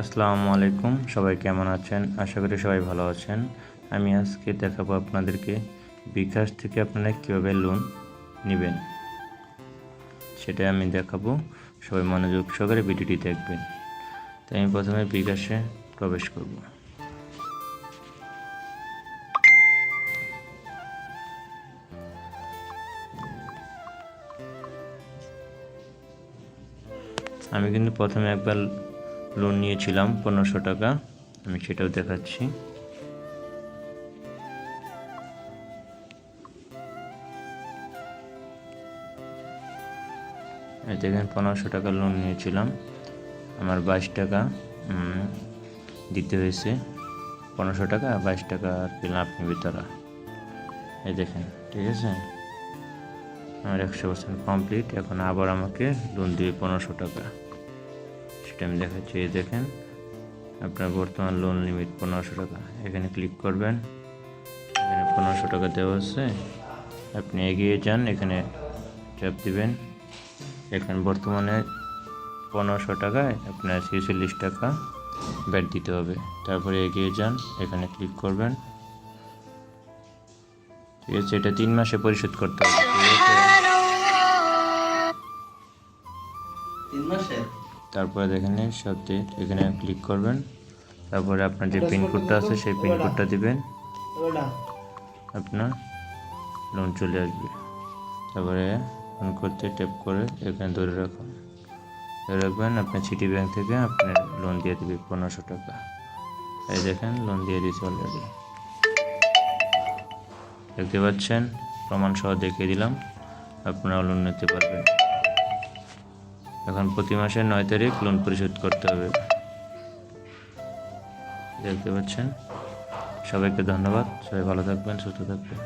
আসসালামু আলাইকুম, সবাই কেমন আছেন? আশা করি সবাই ভালো আছেন। আমি আজকে দেখাবো আপনাদেরকে বিকাশ থেকে আপনারা কীভাবে লোন নেবেন। সেটা আমি দেখাবো। সবাই মনোযোগ সহকারে ভিডিওটি দেখবেন। তাই আমি প্রথমে বিকাশে প্রবেশ করব। আমি কিন্তু প্রথমে একবার লোন নিয়েছিলাম, পনেরোশো টাকা। আমি সেটাও দেখাচ্ছি। দেখেন, পনেরোশো টাকা লোন নিয়েছিলাম। আমার বাইশ টাকা দিতে হয়েছে। পনেরোশো টাকা, বাইশ টাকা পেলাম আপনি ভিতরা। এই দেখেন, ঠিক আছে? আমার একশো পার্সেন্ট কমপ্লিট। এখন আবার আমাকে লোন দিবে পনেরোশো টাকা। আমি দেখাচ্ছি, এই দেখেন। আপনার বর্তমান লোন লিমিট পনেরোশো টাকা। এখানে ক্লিক করবেন। এখানে পনেরোশো টাকা দেওয়া আছে। আপনি এগিয়ে যান, এখানে চাপ দিবেন। এখানে বর্তমানে পনেরোশো টাকায় আপনার ছেচল্লিশ টাকা ব্যাট দিতে হবে। তারপরে এগিয়ে যান, এখানে ক্লিক করবেন। ঠিক আছে, এটা তিন মাসে পরিশোধ করতে হবে। ঠিক আছে তিন মাসে? তারপরে দেখেন সত্যি এখানে ক্লিক করবেন। তারপরে আপনার যে পিনকোডটা আছে সেই পিনকোডটা দিবেন। আপনার লোন চলে আসবে। তারপরে ফোন করতে ট্যাপ করে এখানে ধরে রাখুন। ধরে রাখবেন আপনার সিটি ব্যাংক থেকে আপনার লোন দিয়ে দেবে পনেরোশো টাকা। এই দেখেন লোন দিয়ে দিয়েছে অলরেডি দেখতে পাচ্ছেন? প্রমাণ সহ দেখিয়ে দিলাম। আপনারা লোন নিতে পারবেন। এখন প্রতি মাসে নয় তারিখ লোন পরিশোধ করতে হবে। দেখতে পাচ্ছেন? সবাইকে ধন্যবাদ। সবাই ভালো থাকবেন, সুস্থ থাকবেন।